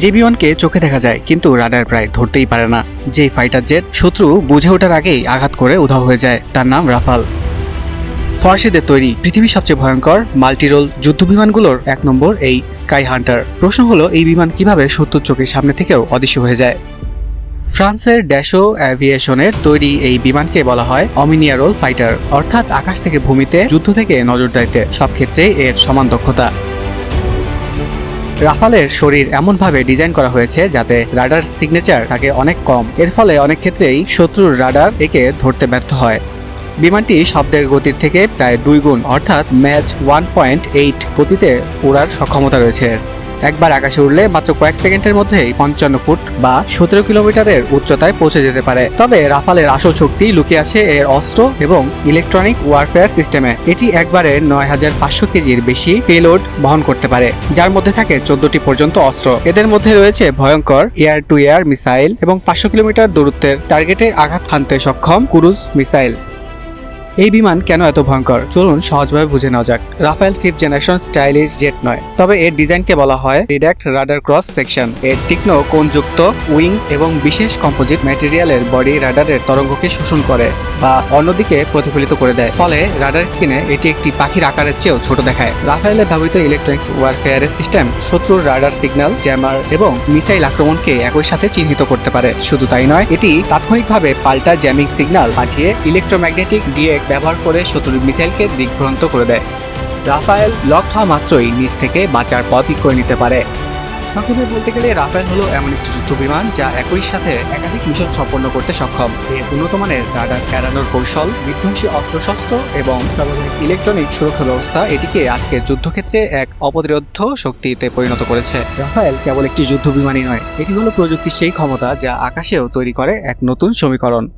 যে বিমানকে চোখে দেখা যায়, কিন্তু রাডার প্রায় ধরতেই পারে না। যে ফাইটার জেট শত্রু বুঝে ওঠার আগেই আঘাত করে উধাও হয়ে যায়, তার নাম রাফাল। ফরাসিদের তৈরি পৃথিবীর সবচেয়ে ভয়ঙ্কর মাল্টিরোল যুদ্ধ বিমানগুলোর এক নম্বর এই স্কাই হান্টার। প্রশ্ন হলো, এই বিমান কীভাবে শত্রুর চোখের সামনে থেকেও অদৃশ্য হয়ে যায়? ফ্রান্সের ড্যাশো অ্যাভিয়েশনের তৈরি এই বিমানকে বলা হয় অমিনিয়ারোল ফাইটার, অর্থাৎ আকাশ থেকে ভূমিতে যুদ্ধ থেকে নজরদারিতে সব ক্ষেত্রেই এর সমান দক্ষতা। রাফালের শরীর এমনভাবে ডিজাইন করা হয়েছে যাতে রাডার সিগনেচার থাকে অনেক কম এর ফলে অনেক ক্ষেত্রেই শত্রুর রাডার একে ধরতে ব্যর্থ হয় বিমানটি শব্দের গতির থেকে প্রায় দুই গুণ, অর্থাৎ ম্যাচ ওয়ান পয়েন্ট এইট গতিতে উড়ার সক্ষমতা রয়েছে। একবার আকাশে উঠলে মাত্র কয়েক সেকেন্ডের মধ্যেই পঞ্চান্ন ফুট বা সতেরো কিলোমিটারের উচ্চতায় পৌঁছে যেতে পারে। তবে রাফালের আসল শক্তি লুকিয়ে আছে এর অস্ত্র এবং ইলেকট্রনিক ওয়ারফেয়ার সিস্টেমে এটি একবারে নয় হাজার পাঁচশো কেজির বেশি পেলোড বহন করতে পারে, যার মধ্যে থাকে চোদ্দটি পর্যন্ত অস্ত্র। এদের মধ্যে রয়েছে ভয়ঙ্কর এয়ার টু এয়ার মিসাইল এবং পাঁচশো কিলোমিটার দূরত্বের টার্গেটে আঘাত হানতে সক্ষম ক্রুজ মিসাইল এই বিমান কেন এত ভয়ঙ্কর? চলুন সহজভাবে বুঝে নেওয়া যাক। Rafale fifth generation stylish jet নয়। তবে এর ডিজাইনকে বলা হয় রিডাক্ট রাডার ক্রস সেকশন। এর তীক্ষ্ণ কোণযুক্ত উইংস এবং বিশেষ কম্পোজিট ম্যাটেরিয়ালের বডি রাডারের তরঙ্গকে শোষণ করে বা অন্যদিকে প্রতিফলিত করে দেয়। ফলে রাডার স্ক্রিনে এটি একটি পাখির আকারের চেয়েও ছোট দেখায়। রাফায়েলের ব্যবহৃত ইলেকট্রনিক্স ওয়ারফেয়ারের সিস্টেম শত্রুর রাডার সিগন্যাল জ্যামার এবং মিসাইল আক্রমণকে একই সাথে চিহ্নিত করতে পারে। শুধু তাই নয়, এটি তাৎক্ষণিকভাবে পাল্টা জ্যামিং সিগন্যাল পাঠিয়ে ইলেকট্রোম্যাগনেটিক ডিএক ব্যবহার করে শত্রুর মিসাইলকে দিকভ্রান্ত করে দেয়। রাফায়েল লক হওয়া মাত্রই নিচ থেকে বাঁচার পথ পথই করে নিতে পারে। সংক্ষেপে বলতে গেলে, রাফায়েল হলো এমন একটি যুদ্ধ বিমান যা একই সাথে একাধিক মিশন সম্পন্ন করতে সক্ষম। এর উন্নত মানের রাডার এড়ানোর কৌশল, বিধ্বংসী অস্ত্রশস্ত্র এবং সর্বাধুনিক ইলেকট্রনিক সুরক্ষা ব্যবস্থা এটিকে আজকের যুদ্ধক্ষেত্রে এক অপ্রতিরোধ্য শক্তিতে পরিণত করেছে। রাফায়েল কেবল একটি যুদ্ধ বিমানই নয়, এটি হলো প্রযুক্তির সেই ক্ষমতা যা আকাশেও তৈরি করে এক নতুন সমীকরণ।